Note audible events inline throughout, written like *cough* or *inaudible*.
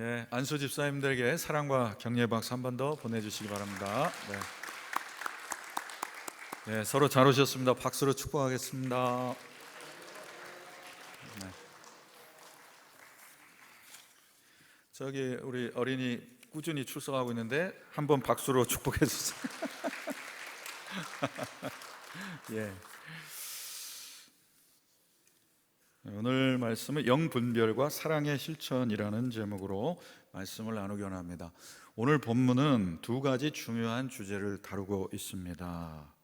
예, 안수 집사님들에게 사랑과 격려 박수 한 번 더 보내주시기 바랍니다. 네. 예, 서로 잘 오셨습니다. 박수로 축복하겠습니다. 네. 저기 우리 어린이 꾸준히 출석하고 있는데 한 번 박수로 축복해 주세요. *laughs* 예. 오늘 말씀은 영분별과 사랑의 실천이라는 제목으로 말씀을 나누기 원합니다. 오늘 본문은 두 가지 중요한 주제를 다루고 있습니다.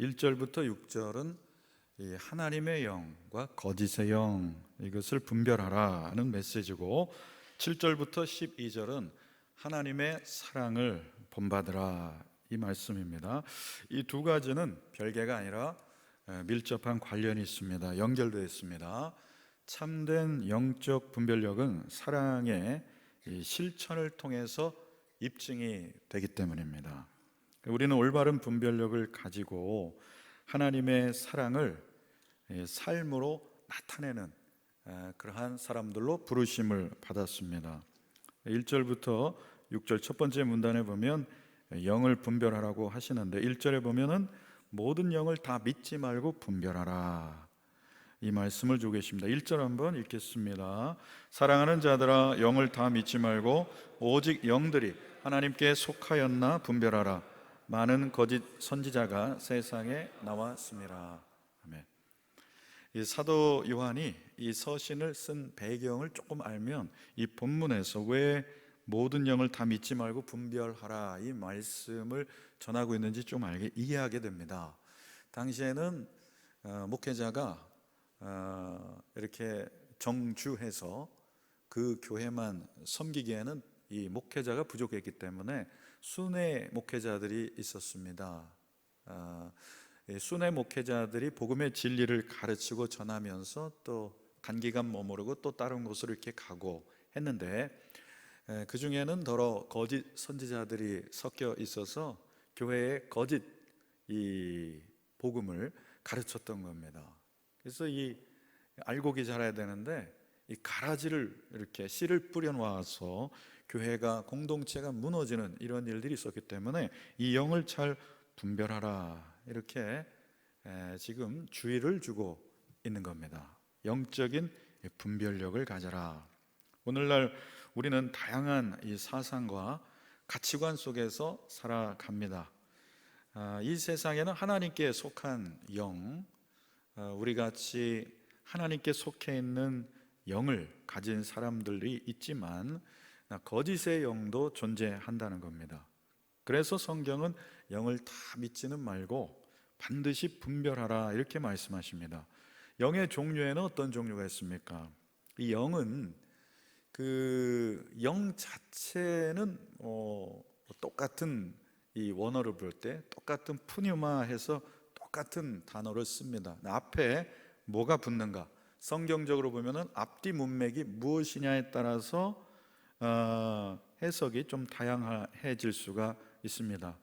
1절부터 6절은 이 하나님의 영과 거짓의 영 이것을 분별하라는 메시지고 7절부터 12절은 하나님의 사랑을 본받으라 이 말씀입니다. 이 두 가지는 별개가 아니라 에, 밀접한 관련이 있습니다. 연결되어 있습니다. 참된 영적 분별력은 사랑의 이 실천을 통해서 입증이 되기 때문입니다. 우리는 올바른 분별력을 가지고 하나님의 사랑을 이 삶으로 나타내는 에, 그러한 사람들로 부르심을 받았습니다. 1절부터 6절 첫 번째 문단에 보면 영을 분별하라고 하시는데 1절에 보면은 모든 영을 다 믿지 말고 분별하라. 이 말씀을 주고 계십니다. 1절 한번 읽겠습니다. 사랑하는 자들아 영을 다 믿지 말고 오직 영들이 하나님께 속하였나 분별하라. 많은 거짓 선지자가 세상에 나왔습니다. 아멘. 이 사도 요한이 이 서신을 쓴 배경을 조금 알면 이 본문에서 왜 모든 영을 다 믿지 말고 분별하라 이 말씀을 전하고 있는지 좀 알게 이해하게 됩니다. 당시에는 어, 목회자가 어, 이렇게 정주해서 그 교회만 섬기기에는 이 목회자가 부족했기 때문에 순회 목회자들이 있었습니다. 어, 이 순회 목회자들이 복음의 진리를 가르치고 전하면서 또 단기간 머무르고 또 다른 곳으로 이렇게 가고 했는데 그 중에는 더러 거짓 선지자들이 섞여 있어서 교회에 거짓 이 복음을 가르쳤던 겁니다. 그래서 이 알곡이 자라야 되는데 이 가라지를 이렇게 씨를 뿌려 놓아서 교회가 공동체가 무너지는 이런 일들이 있었기 때문에 이 영을 잘 분별하라 이렇게 지금 주의를 주고 있는 겁니다. 영적인 분별력을 가져라. 오늘날 우리는 다양한 이 사상과 가치관 속에서 살아갑니다. 아, 이 세상에는 하나님께 속한 영, 아, 우리 같이 하나님께 속해 있는 영을 가진 사람들이 있지만 거짓의 영도 존재한다는 겁니다. 그래서 성경은 영을 다 믿지는 말고 반드시 분별하라 이렇게 말씀하십니다. 영의 종류에는 어떤 종류가 있습니까? 이 영은 그 영 자체는 어, 똑같은 이 원어를 볼 때 똑같은 푸뉴마 해서 똑같은 단어를 씁니다. 앞에 뭐가 붙는가? 성경적으로 보면은 앞뒤 문맥이 무엇이냐에 따라서 어, 해석이 좀 다양해질 수가 있습니다.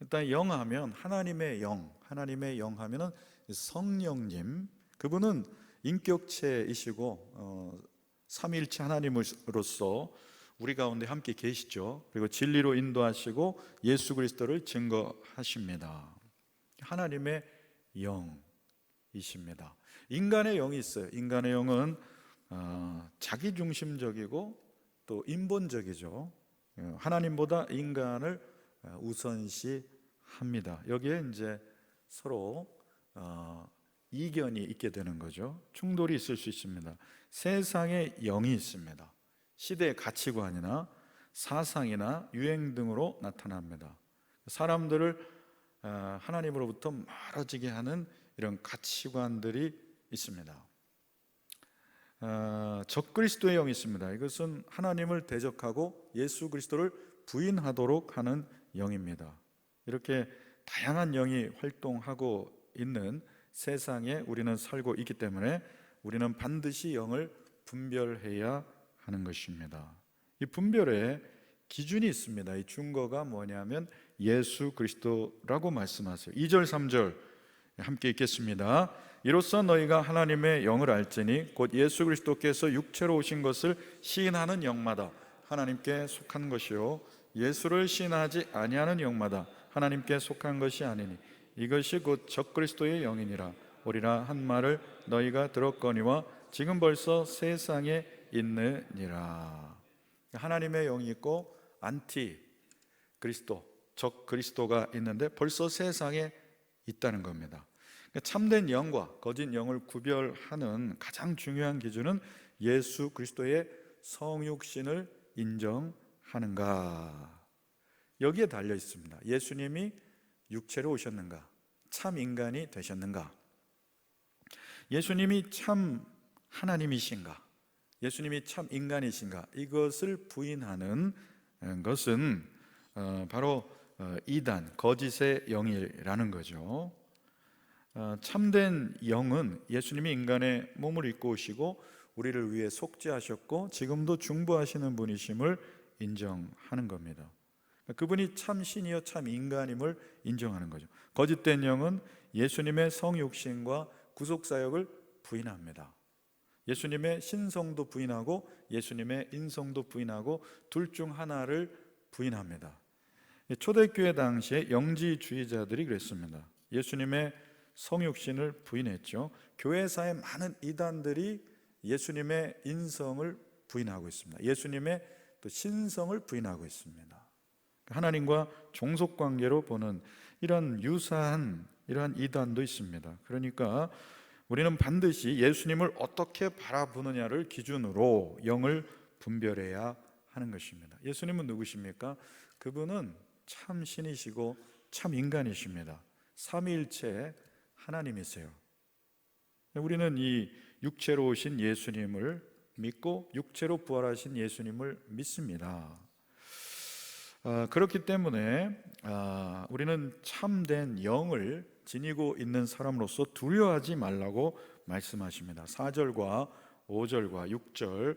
일단 영하면 하나님의 영, 하나님의 영 하면은 성령님, 그분은 인격체이시고 어, 삼일체 하나님으로서 우리 가운데 함께 계시죠. 그리고 진리로 인도하시고 예수 그리스도를 증거하십니다. 하나님의 영이십니다. 인간의 영이 있어요. 인간의 영은 어, 자기 중심적이고 또 인본적이죠. 어, 하나님보다 인간을 어, 우선시합니다. 여기에 이제 서로 어, 이견이 있게 되는 거죠. 충돌이 있을 수 있습니다. 세상에 영이 있습니다. 시대의 가치관이나 사상이나 유행 등으로 나타납니다. 사람들을 어, 하나님으로부터 멀어지게 하는 이런 가치관들이 있습니다. 어, 적그리스도의 영이 있습니다. 이것은 하나님을 대적하고 예수 그리스도를 부인하도록 하는 영입니다. 이렇게 다양한 영이 활동하고 있는 세상에 우리는 살고 있기 때문에 우리는 반드시 영을 분별해야 하는 것입니다. 이 분별에 기준이 있습니다. 이 준거가 뭐냐면 예수 그리스도라고 말씀하세요. 2절 3절 함께 읽겠습니다. 이로써 너희가 하나님의 영을 알지니 곧 예수 그리스도께서 육체로 오신 것을 시인하는 영마다. 하나님께 속한 것이요. 예수를 신하지 아니하는 영마다. 하나님께 속한 것이 아니니 이것이 곧 적 그리스도의 영이니라. 오리라 한 말을 너희가 들었거니와 지금 벌써 세상에 있느니라. 하나님의 영이 있고 안티 그리스도 적 그리스도가 있는데 벌써 세상에 있다는 겁니다. 그러니까 참된 영과 거짓 영을 구별하는 가장 중요한 기준은 예수 그리스도의 성육신을 인정하는가 여기에 달려 있습니다. 예수님이 육체로 오셨는가? 참 인간이 되셨는가? 예수님이 참 하나님이신가? 예수님이 참 인간이신가? 이것을 부인하는 것은 어, 바로 어, 이단 거짓의 영이라는 거죠. 어, 참된 영은 예수님이 인간의 몸을 입고 오시고 우리를 위해 속죄하셨고 지금도 중보하시는 분이심을 인정하는 겁니다. 그분이 참 신이요 참 인간임을 인정하는 거죠. 거짓된 영은 예수님의 성육신과 구속 사역을 부인합니다. 예수님의 신성도 부인하고 예수님의 인성도 부인하고 둘 중 하나를 부인합니다. 초대교회 당시에 영지주의자들이 그랬습니다. 예수님의 성육신을 부인했죠. 교회사의 많은 이단들이 예수님의 인성을 부인하고 있습니다. 예수님의 또 신성을 부인하고 있습니다. 하나님과 종속 관계로 보는 이런 유사한 이러한 이단도 있습니다. 그러니까 우리는 반드시 예수님을 어떻게 바라보느냐를 기준으로 영을 분별해야 하는 것입니다. 예수님은 누구십니까? 그분은 참 신이시고 참 인간이십니다. 삼위일체 하나님이세요. 우리는 이 육체로 오신 예수님을 믿고 육체로 부활하신 예수님을 믿습니다. 아, 그렇기 때문에 아, 우리는 참된 영을 지니고 있는 사람으로서 두려워하지 말라고 말씀하십니다. 4절과 5절과 6절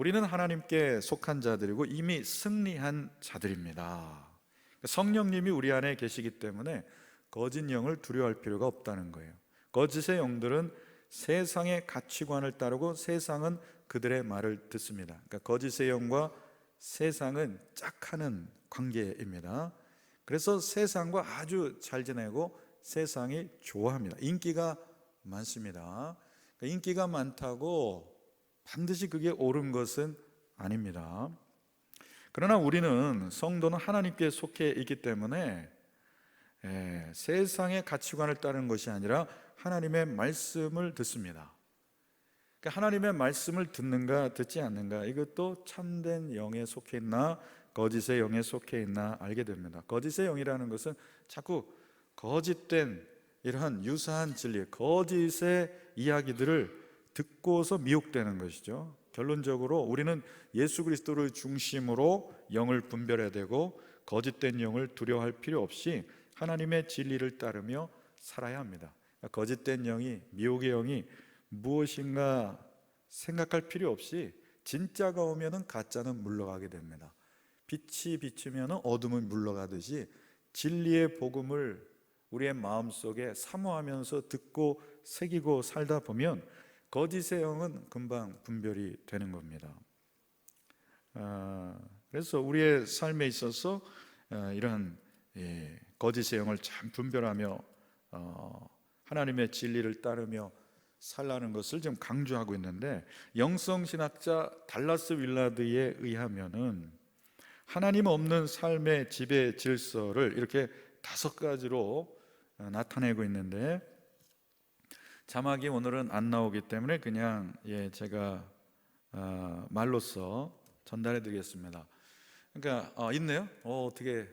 우리는 하나님께 속한 자들이고 이미 승리한 자들입니다. 성령님이 우리 안에 계시기 때문에 거짓 영을 두려워할 필요가 없다는 거예요. 거짓의 영들은 세상의 가치관을 따르고 세상은 그들의 말을 듣습니다. 그러니까 거짓의 영과 세상은 짝하는 관계입니다. 그래서 세상과 아주 잘 지내고 세상이 좋아합니다. 인기가 많습니다. 그러니까 인기가 많다고 반드시 그게 옳은 것은 아닙니다. 그러나 우리는 성도는 하나님께 속해 있기 때문에 예, 세상의 가치관을 따르는 것이 아니라 하나님의 말씀을 듣습니다. 그러니까 하나님의 말씀을 듣는가 듣지 않는가 이것도 참된 영에 속해 있나 거짓의 영에 속해 있나 알게 됩니다. 거짓의 영이라는 것은 자꾸 거짓된 이러한 유사한 진리, 거짓의 이야기들을 듣고서 미혹되는 것이죠. 결론적으로 우리는 예수 그리스도를 중심으로 영을 분별해야 되고 거짓된 영을 두려워할 필요 없이 하나님의 진리를 따르며 살아야 합니다. 거짓된 영이 미혹의 영이 무엇인가 생각할 필요 없이 진짜가 오면은 가짜는 물러가게 됩니다. 빛이 비추면 어둠은 물러가듯이 진리의 복음을 우리의 마음속에 사모하면서 듣고 새기고 살다 보면 거짓의 영은 금방 분별이 되는 겁니다. 아, 그래서 우리의 삶에 있어서 아, 이런 예, 거짓의 영을 참 분별하며 어, 하나님의 진리를 따르며 살라는 것을 좀 강조하고 있는데 영성 신학자 달라스 윌라드에 의하면은 하나님 없는 삶의 지배 질서를 이렇게 다섯 가지로 어, 나타내고 있는데 자막이 오늘은 안 나오기 때문에 그냥 예 제가 어, 말로써 전달해 드리겠습니다. 그러니까 어, 있네요. 어, 어떻게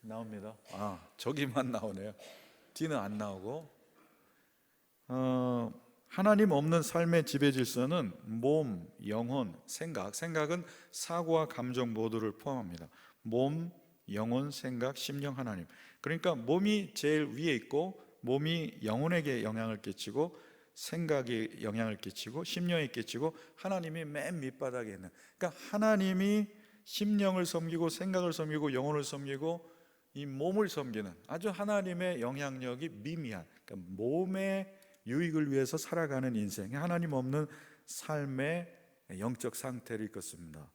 나옵니다. 아 저기만 *laughs* 나오네요. 뒤는 안 나오고 어, 하나님 없는 삶의 지배 질서는 몸, 영혼, 생각. 생각은 사고와 감정 모두를 포함합니다. 몸, 영혼, 생각, 심령 하나님. 그러니까 몸이 제일 위에 있고 몸이 영혼에게 영향을 끼치고 생각에 영향을 끼치고 심령에 끼치고 하나님이 맨 밑바닥에 있는. 그러니까 하나님이 심령을 섬기고 생각을 섬기고 영혼을 섬기고 이 몸을 섬기는 아주 하나님의 영향력이 미미한 그러니까 몸의 유익을 위해서 살아가는 인생, 하나님 없는 삶의 영적 상태를 이끌습니다.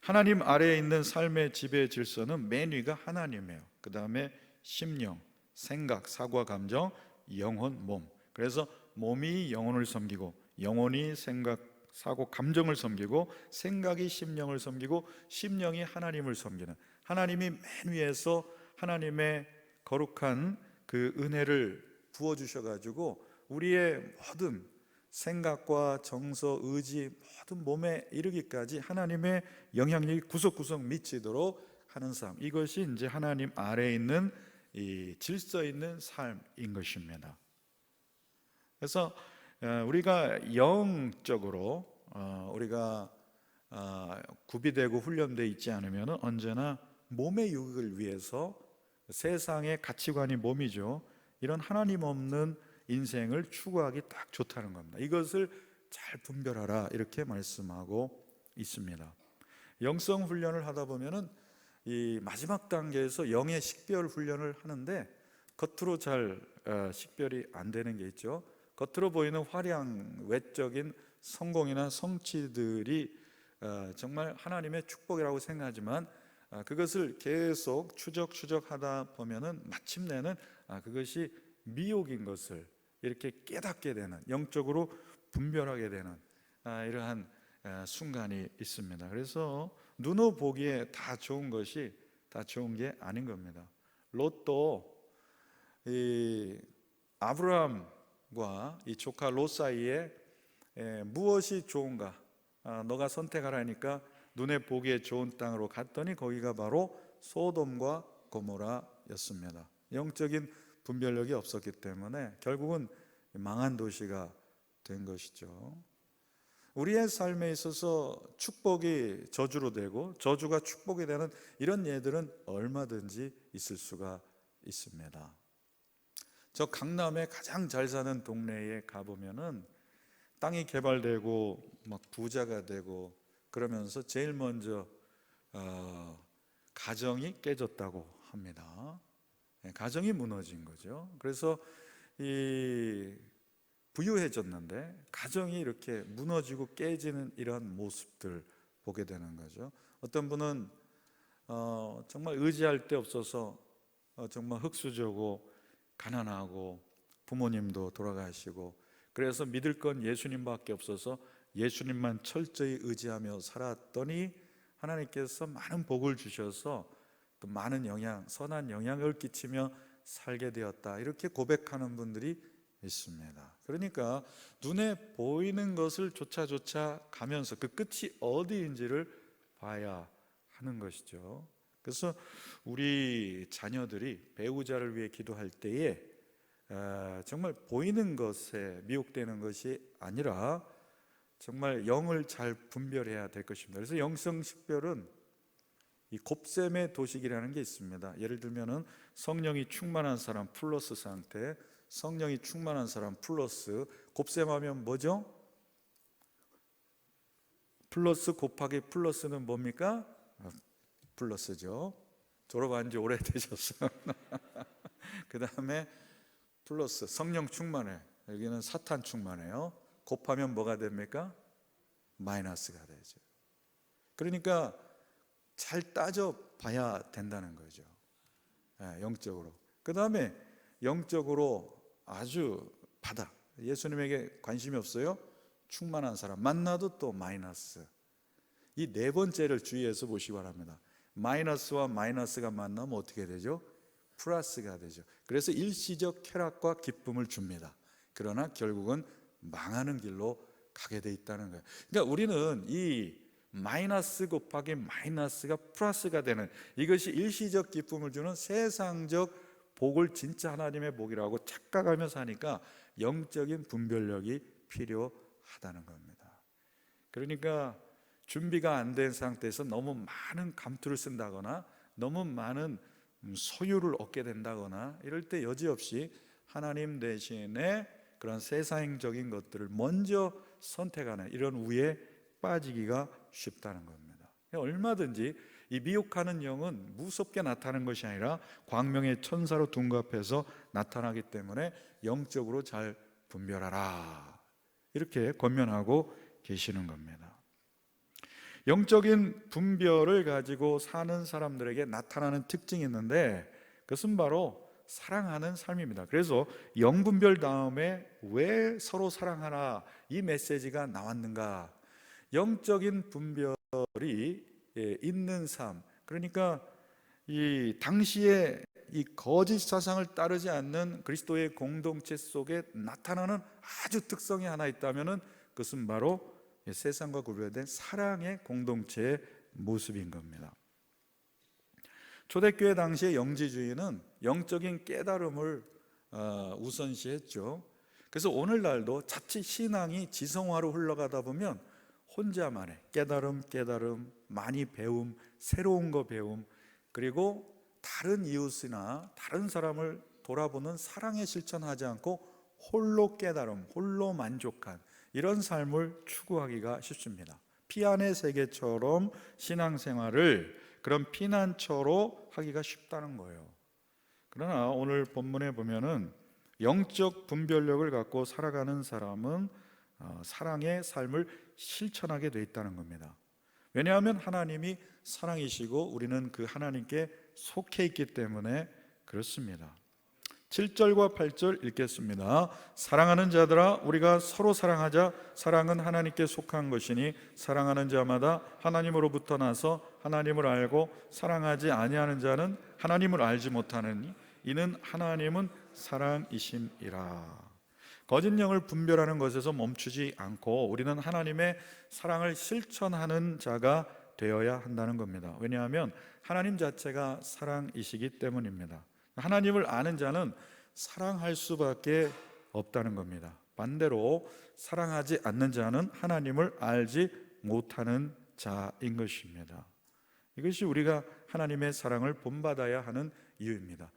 하나님 아래에 있는 삶의 지배 질서는 맨 위가 하나님이에요. 그 다음에 심령, 생각, 사과, 감정, 영혼, 몸. 그래서 몸이 영혼을 섬기고 영혼이 생각, 사고, 감정을 섬기고 생각이 심령을 섬기고 심령이 하나님을 섬기는 하나님이 맨 위에서 하나님의 거룩한 그 은혜를 부어 주셔 가지고 우리의 모든 생각과 정서, 의지 모든 몸에 이르기까지 하나님의 영향력이 구석구석 미치도록 하는 삶. 이것이 이제 하나님 아래에 있는 이 질서 있는 삶인 것입니다. 그래서 어, 우리가 영적으로 어, 우리가 어, 구비되고 훈련되어 있지 않으면 언제나 몸의 유익을 위해서 세상의 가치관이 몸이죠. 이런 하나님 없는 인생을 추구하기 딱 좋다는 겁니다. 이것을 잘 분별하라 이렇게 말씀하고 있습니다. 영성 훈련을 하다 보면은 이 마지막 단계에서 영의 식별 훈련을 하는데 겉으로 잘 어, 식별이 안 되는 게 있죠. 겉으로 보이는 화려한 외적인 성공이나 성취들이 어, 정말 하나님의 축복이라고 생각하지만 아, 그것을 계속 추적 추적하다 보면은 마침내는 아, 그것이 미혹인 것을 이렇게 깨닫게 되는 영적으로 분별하게 되는 아, 이러한 순간이 있습니다. 그래서 눈으로 보기에 다 좋은 것이 다 좋은 게 아닌 겁니다. 롯도 이 아브라함과 이 조카 롯 사이에 무엇이 좋은가? 너가 선택하라니까 눈에 보기에 좋은 땅으로 갔더니 거기가 바로 소돔과 고모라였습니다. 영적인 분별력이 없었기 때문에 결국은 망한 도시가 된 것이죠. 우리의 삶에 있어서 축복이 저주로 되고 저주가 축복이 되는 이런 예들은 얼마든지 있을 수가 있습니다. 저 강남에 가장 잘 사는 동네에 가보면은 땅이 개발되고 막 부자가 되고 그러면서 제일 먼저 어, 가정이 깨졌다고 합니다. 네, 가정이 무너진 거죠. 그래서 이 부유해졌는데 가정이 이렇게 무너지고 깨지는 이런 모습들 보게 되는 거죠. 어떤 분은 어, 정말 의지할 데 없어서 어, 정말 흙수저고 가난하고 부모님도 돌아가시고 그래서 믿을 건 예수님밖에 없어서 예수님만 철저히 의지하며 살았더니 하나님께서 많은 복을 주셔서 또 많은 영향, 선한 영향을 끼치며 살게 되었다. 이렇게 고백하는 분들이 있습니다. 그러니까 눈에 보이는 것을 조차조차 가면서 그 끝이 어디인지를 봐야 하는 것이죠. 그래서 우리 자녀들이 배우자를 위해 기도할 때에 아, 정말 보이는 것에 미혹되는 것이 아니라 정말 영을 잘 분별해야 될 것입니다. 그래서 영성 식별은 이 곱셈의 도식이라는 게 있습니다. 예를 들면은 성령이 충만한 사람 플러스 상태, 성령이 충만한 사람 플러스 곱셈하면 뭐죠? 플러스 곱하기 플러스는 뭡니까? 아, 플러스죠. 졸업한 지 오래되셨어. *laughs* 그 다음에 플러스 성령 충만해. 여기는 사탄 충만해요. 곱하면 뭐가 됩니까? 마이너스가 되죠. 그러니까 잘 따져 봐야 된다는 거죠. 예, 영적으로. 그 다음에 영적으로 아주 바다. 예수님에게 관심이 없어요? 충만한 사람. 만나도 또 마이너스. 이 네 번째를 주의해서 보시기 바랍니다. 마이너스와 마이너스가 만나면 어떻게 되죠? 플러스가 되죠. 그래서 일시적 쾌락과 기쁨을 줍니다. 그러나 결국은 망하는 길로 가게 돼 있다는 거예요. 그러니까 우리는 이 마이너스 곱하기 마이너스가 플러스가 되는 이것이 일시적 기쁨을 주는 세상적 복을 진짜 하나님의 복이라고 착각하며 사니까 영적인 분별력이 필요하다는 겁니다. 그러니까 준비가 안 된 상태에서 너무 많은 감투를 쓴다거나 너무 많은 음, 소유를 얻게 된다거나 이럴 때 여지없이 하나님 대신에 그런 세상적인 것들을 먼저 선택하는 이런 우에 빠지기가 쉽다는 겁니다. 얼마든지 이 미혹하는 영은 무섭게 나타나는 것이 아니라 광명의 천사로 둔갑해서 나타나기 때문에 영적으로 잘 분별하라. 이렇게 권면하고 계시는 겁니다. 영적인 분별을 가지고 사는 사람들에게 나타나는 특징이 있는데 그것은 바로 사랑하는 삶입니다. 그래서 영분별 다음에 왜 서로 사랑하라 이 메시지가 나왔는가? 영적인 분별 이 예, 있는 삶. 그러니까 이 당시에 이 거짓 사상을 따르지 않는 그리스도의 공동체 속에 나타나는 아주 특성이 하나 있다면은 그것은 바로 세상과 구별된 사랑의 공동체의 모습인 겁니다. 초대교회 당시의 영지주의는 영적인 깨달음을 어, 우선시했죠. 그래서 오늘날도 자칫 신앙이 지성화로 흘러가다 보면 혼자만의 깨달음, 깨달음, 많이 배움, 새로운 거 배움, 그리고 다른 이웃이나 다른 사람을 돌아보는 사랑에 실천하지 않고 홀로 깨달음, 홀로 만족한 이런 삶을 추구하기가 쉽습니다. 피안의 세계처럼 신앙생활을 그런 피난처로 하기가 쉽다는 거예요. 그러나 오늘 본문에 보면은 영적 분별력을 갖고 살아가는 사람은 어, 사랑의 삶을 실천하게 돼 있다는 겁니다. 왜냐하면 하나님이 사랑이시고 우리는 그 하나님께 속해 있기 때문에 그렇습니다. 7절과 8절 읽겠습니다. 사랑하는 자들아 우리가 서로 사랑하자 사랑은 하나님께 속한 것이니 사랑하는 자마다 하나님으로부터 나서 하나님을 알고 사랑하지 아니하는 자는 하나님을 알지 못하느니 이는 하나님은 사랑이심이라. 거짓 영을 분별하는 것에서 멈추지 않고 우리는 하나님의 사랑을 실천하는 자가 되어야 한다는 겁니다. 왜냐하면 하나님 자체가 사랑이시기 때문입니다. 하나님을 아는 자는 사랑할 수밖에 없다는 겁니다. 반대로 사랑하지 않는 자는 하나님을 알지 못하는 자인 것입니다. 이것이 우리가 하나님의 사랑을 본받아야 하는 이유입니다.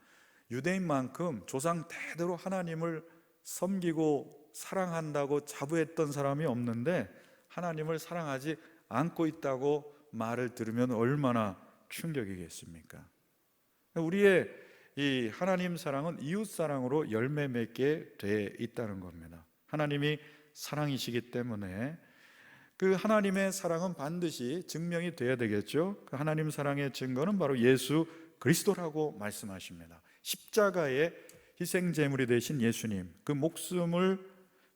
유대인만큼 조상 대대로 하나님을 섬기고 사랑한다고 자부했던 사람이 없는데 하나님을 사랑하지 않고 있다고 말을 들으면 얼마나 충격이겠습니까? 우리의 이 하나님 사랑은 이웃 사랑으로 열매 맺게 돼 있다는 겁니다. 하나님이 사랑이시기 때문에 그 하나님의 사랑은 반드시 증명이 돼야 되겠죠. 그 하나님 사랑의 증거는 바로 예수 그리스도라고 말씀하십니다. 십자가의 희생 제물이 되신 예수님, 그 목숨을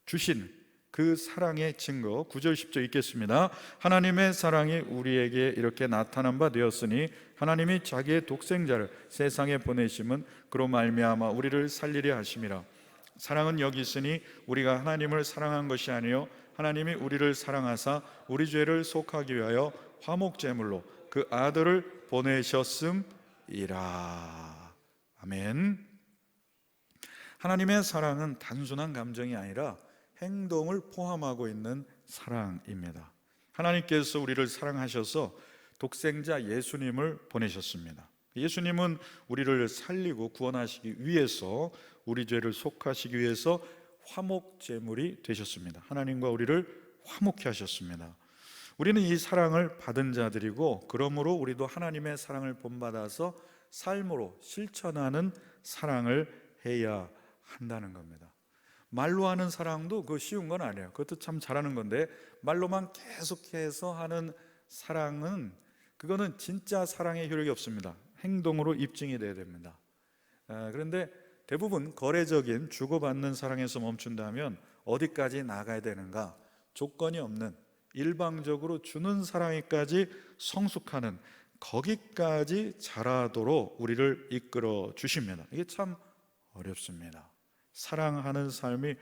주신 그 사랑의 증거 9절 10절 읽겠습니다. 하나님의 사랑이 우리에게 이렇게 나타난 바 되었으니 하나님이 자기의 독생자를 세상에 보내심은 그로 말미암아 우리를 살리려 하심이라. 사랑은 여기 있으니 우리가 하나님을 사랑한 것이 아니요 하나님이 우리를 사랑하사 우리 죄를 속하기 위하여 화목 제물로 그 아들을 보내셨음이라. 아멘. 하나님의 사랑은 단순한 감정이 아니라 행동을 포함하고 있는 사랑입니다. 하나님께서 우리를 사랑하셔서 독생자 예수님을 보내셨습니다. 예수님은 우리를 살리고 구원하시기 위해서 우리 죄를 속하시기 위해서 화목 제물이 되셨습니다. 하나님과 우리를 화목케 하셨습니다. 우리는 이 사랑을 받은 자들이고 그러므로 우리도 하나님의 사랑을 본받아서 삶으로 실천하는 사랑을 해야 한다는 겁니다. 말로 하는 사랑도 그 쉬운 건 아니에요. 그것도 참 잘하는 건데 말로만 계속해서 하는 사랑은 그거는 진짜 사랑의 효력이 없습니다. 행동으로 입증이 돼야 됩니다. 아, 그런데 대부분 거래적인 주고받는 사랑에서 멈춘다면 어디까지 나가야 되는가? 조건이 없는 일방적으로 주는 사랑에까지 성숙하는 거기까지 자라도록 우리를 이끌어 주십니다. 이게 참 어렵습니다. 사랑하는 삶이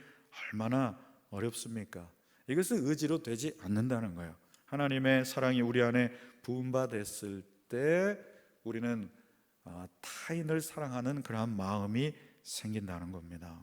얼마나 어렵습니까? 이것은 의지로 되지 않는다는 거예요. 하나님의 사랑이 우리 안에 부음받았을 때 우리는 아, 타인을 사랑하는 그러한 마음이 생긴다는 겁니다.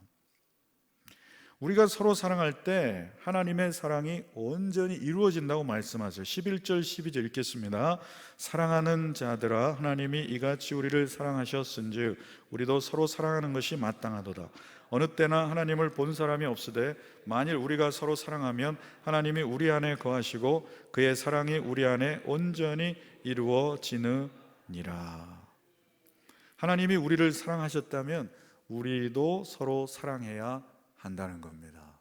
우리가 서로 사랑할 때 하나님의 사랑이 온전히 이루어진다고 말씀하세요. 11절 12절 읽겠습니다. 사랑하는 자들아 하나님이 이같이 우리를 사랑하셨은즉 우리도 서로 사랑하는 것이 마땅하도다. 어느 때나 하나님을 본 사람이 없으되 만일 우리가 서로 사랑하면 하나님이 우리 안에 거하시고 그의 사랑이 우리 안에 온전히 이루어지느니라. 하나님이 우리를 사랑하셨다면 우리도 서로 사랑해야 한다는 겁니다.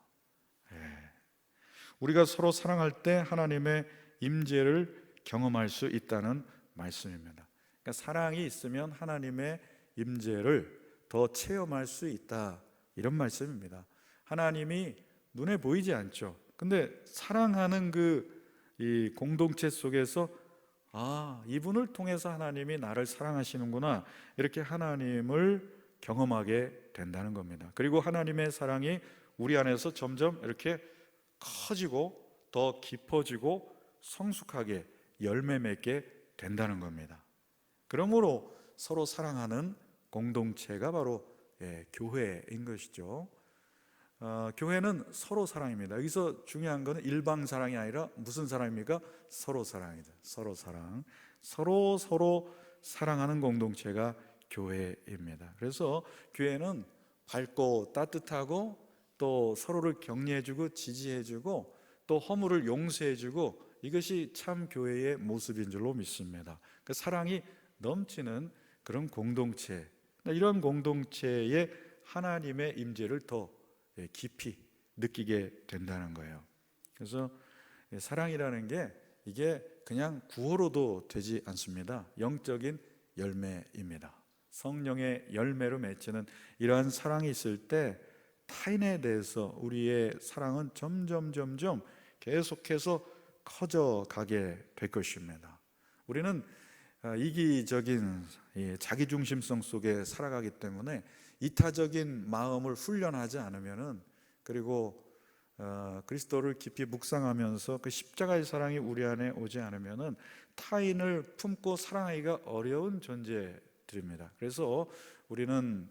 예. 우리가 서로 사랑할 때 하나님의 임재를 경험할 수 있다는 말씀입니다. 그러니까 사랑이 있으면 하나님의 임재를 더 체험할 수 있다 이런 말씀입니다. 하나님이 눈에 보이지 않죠. 근데 사랑하는 그 이 공동체 속에서 아, 이분을 통해서 하나님이 나를 사랑하시는구나. 이렇게 하나님을 경험하게 된다는 겁니다. 그리고 하나님의 사랑이 우리 안에서 점점 이렇게 커지고 더 깊어지고 성숙하게 열매 맺게 된다는 겁니다. 그러므로 서로 사랑하는 공동체가 바로 예, 교회인 것이죠. 어, 교회는 서로 사랑입니다. 여기서 중요한 것은 일방 사랑이 아니라 무슨 사랑입니까? 서로 사랑이죠. 서로 사랑. 서로 서로 사랑하는 공동체가 교회입니다. 그래서 교회는 밝고 따뜻하고 또 서로를 격려해주고 지지해주고 또 허물을 용서해주고 이것이 참 교회의 모습인 줄로 믿습니다. 그 사랑이 넘치는 그런 공동체, 이런 공동체에 하나님의 임재를 더 예, 깊이 느끼게 된다는 거예요. 그래서 예, 사랑이라는 게 이게 그냥 구호로도 되지 않습니다. 영적인 열매입니다. 성령의 열매로 맺히는 이러한 사랑이 있을 때 타인에 대해서 우리의 사랑은 점점 점점 계속해서 커져 가게 될 것입니다. 우리는 아, 이기적인 자기 중심성 속에 살아가기 때문에 이타적인 마음을 훈련하지 않으면은 그리고 어, 그리스도를 깊이 묵상하면서 그 십자가의 사랑이 우리 안에 오지 않으면은 타인을 품고 사랑하기가 어려운 존재들입니다. 그래서 우리는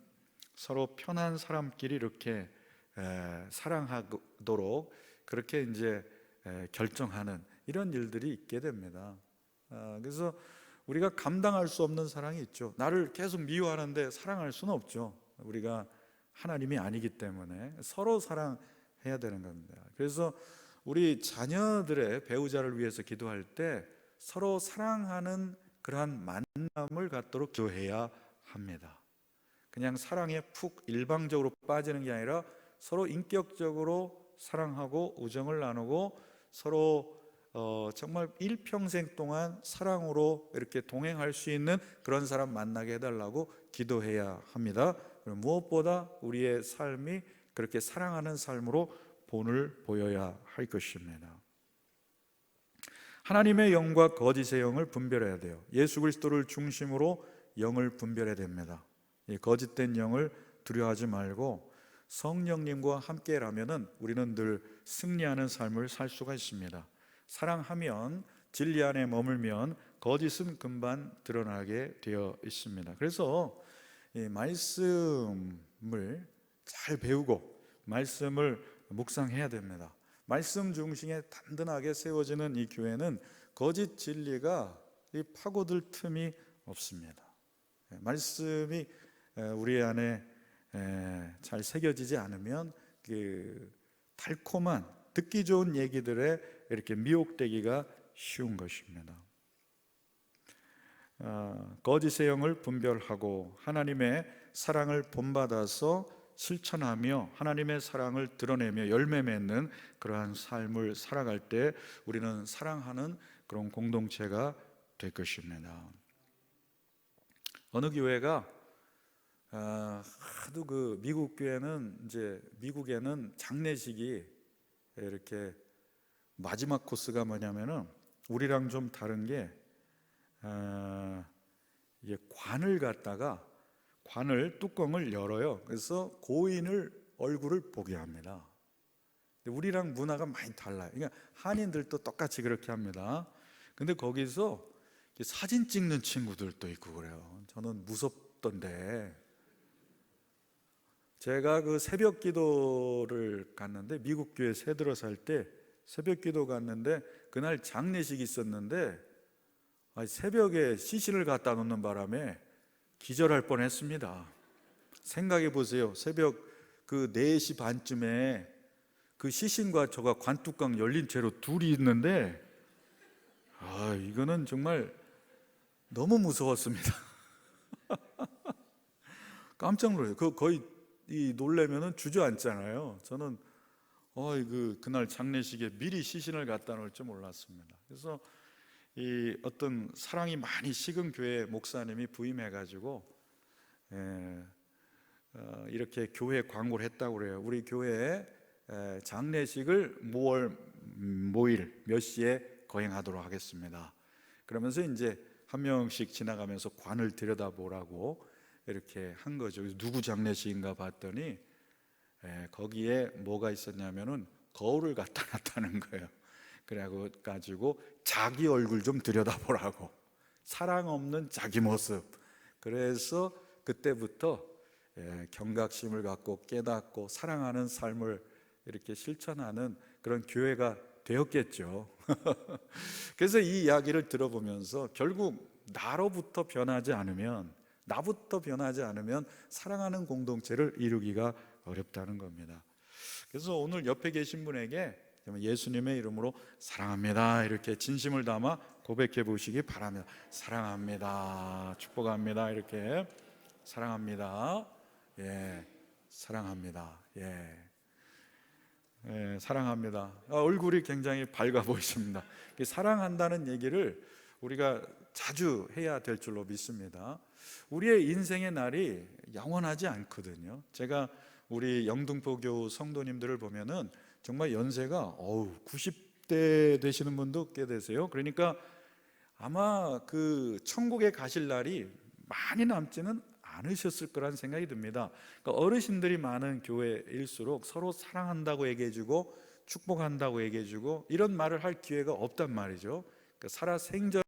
서로 편한 사람끼리 이렇게 에, 사랑하도록 그렇게 이제 에, 결정하는 이런 일들이 있게 됩니다. 어, 그래서 우리가 감당할 수 없는 사랑이 있죠. 나를 계속 미워하는데 사랑할 수는 없죠. 우리가 하나님이 아니기 때문에 서로 사랑해야 되는 겁니다. 그래서 우리 자녀들의 배우자를 위해서 기도할 때 서로 사랑하는 그러한 만남을 갖도록 기도해야 합니다. 그냥 사랑에 푹 일방적으로 빠지는 게 아니라 서로 인격적으로 사랑하고 우정을 나누고 서로 어, 정말 일평생 동안 사랑으로 이렇게 동행할 수 있는 그런 사람 만나게 해달라고 기도해야 합니다. 무엇보다 우리의 삶이 그렇게 사랑하는 삶으로 본을 보여야 할 것입니다. 하나님의 영과 거짓의 영을 분별해야 돼요. 예수 그리스도를 중심으로 영을 분별해야 됩니다. 거짓된 영을 두려워하지 말고 성령님과 함께라면은 우리는 늘 승리하는 삶을 살 수가 있습니다. 사랑하면 진리 안에 머물면 거짓은 금방 드러나게 되어 있습니다. 그래서 말씀을 잘 배우고 말씀을 묵상해야 됩니다. 말씀 중심에 단단하게 세워지는 이 교회는 거짓 진리가 파고들 틈이 없습니다. 말씀이 우리 안에 잘 새겨지지 않으면 그 달콤한 듣기 좋은 얘기들에 이렇게 미혹되기가 쉬운 것입니다. 어, 거짓의 영을 분별하고 하나님의 사랑을 본받아서 실천하며 하나님의 사랑을 드러내며 열매 맺는 그러한 삶을 살아갈 때 우리는 사랑하는 그런 공동체가 될 것입니다. 어느 교회가 아, 하도 그 미국 교회는 이제 미국에는 장례식이 이렇게 마지막 코스가 뭐냐면은 우리랑 좀 다른 게 아, 이게 관을 갖다가 관을 뚜껑을 열어요. 그래서 고인을 얼굴을 보게 합니다. 우리랑 문화가 많이 달라요. 그러니까 한인들도 똑같이 그렇게 합니다. 근데 거기서 사진 찍는 친구들도 있고 그래요. 저는 무섭던데 제가 그 새벽 기도를 갔는데 미국 교회 새 들어 살 때 새벽 기도 갔는데 그날 장례식이 있었는데 새벽에 시신을 갖다 놓는 바람에 기절할 뻔 했습니다. 생각해 보세요. 새벽 그 4시 반쯤에 그 시신과 저가 관뚜껑 열린 채로 둘이 있는데 아, 이거는 정말 너무 무서웠습니다. *laughs* 깜짝 놀라요. 그 거의 이 놀래면은 주저앉잖아요. 저는 어, 그 그날 장례식에 미리 시신을 갖다 놓을 줄 몰랐습니다. 그래서 이 어떤 사랑이 많이 식은 교회 목사님이 부임해 가지고 예, 어, 이렇게 교회 광고를 했다고 그래요. 우리 교회에 에, 장례식을 모월 음, 모일 몇 시에 거행하도록 하겠습니다. 그러면서 이제 한 명씩 지나가면서 관을 들여다보라고 이렇게 한 거죠. 누구 장례식인가 봤더니 에, 거기에 뭐가 있었냐면은 거울을 갖다 놨다는 거예요. 그래고 가지고 자기 얼굴 좀 들여다보라고 사랑 없는 자기 모습. 그래서 그때부터 예, 경각심을 갖고 깨닫고 사랑하는 삶을 이렇게 실천하는 그런 교회가 되었겠죠. *laughs* 그래서 이 이야기를 들어보면서 결국 나로부터 변하지 않으면 나부터 변하지 않으면 사랑하는 공동체를 이루기가 어렵다는 겁니다. 그래서 오늘 옆에 계신 분에게 예수님의 이름으로 사랑합니다. 이렇게 진심을 담아 고백해 보시기 바랍니다. 사랑합니다. 축복합니다. 이렇게 사랑합니다. 예, 사랑합니다. 예. 예, 사랑합니다. 아, 얼굴이 굉장히 밝아 보이십니다. 이 사랑한다는 얘기를 우리가 자주 해야 될 줄로 믿습니다. 우리의 인생의 날이 영원하지 않거든요. 제가 우리 영등포교 성도님들을 보면은 정말 연세가 어우 90대 되시는 분도 꽤 되세요. 그러니까 아마 그 천국에 가실 날이 많이 남지는 않으셨을 거란 생각이 듭니다. 그러니까 어르신들이 많은 교회일수록 서로 사랑한다고 얘기해주고 축복한다고 얘기해주고 이런 말을 할 기회가 없단 말이죠. 그러니까 살아 생전에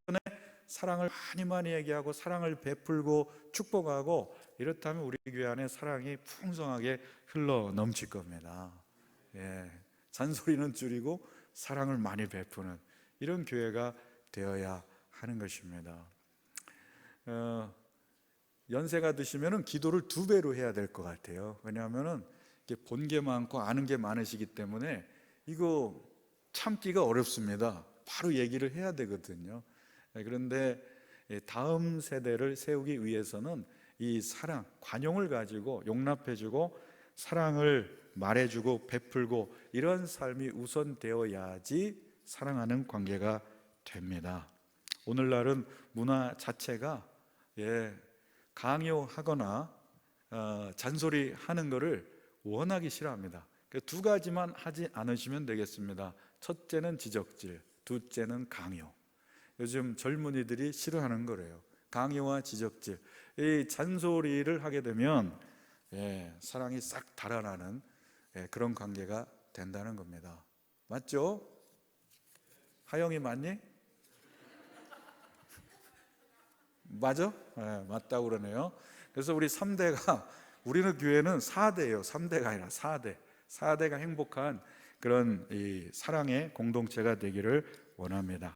사랑을 많이 많이 얘기하고 사랑을 베풀고 축복하고 이렇다면 우리 교회 안에 사랑이 풍성하게 흘러 넘칠 겁니다. 예, 잔소리는 줄이고 사랑을 많이 베푸는 이런 교회가 되어야 하는 것입니다. 어, 연세가 드시면은 기도를 두 배로 해야 될 것 같아요. 왜냐하면은 본 게 많고 아는 게 많으시기 때문에 이거 참기가 어렵습니다. 바로 얘기를 해야 되거든요. 예, 그런데 다음 세대를 세우기 위해서는 이 사랑, 관용을 가지고 용납해주고 사랑을 말해주고 베풀고 이런 삶이 우선되어야지 사랑하는 관계가 됩니다. 오늘날은 문화 자체가 예, 강요하거나 어, 잔소리하는 것을 원하기 싫어합니다. 그두 가지만 하지 않으시면 되겠습니다. 첫째는 지적질, 둘째는 강요. 요즘 젊은이들이 싫어하는 거래요. 강요와 지적질. 이 잔소리를 하게 되면 예, 사랑이 싹 달아나는 예, 그런 관계가 된다는 겁니다. 맞죠? 하영이 맞니? 맞아? 예, 맞다고 그러네요. 그래서 우리 3대가 우리는 교회는 4대예요. 3대가 아니라 4대. 4대가 행복한 그런 이 사랑의 공동체가 되기를 원합니다.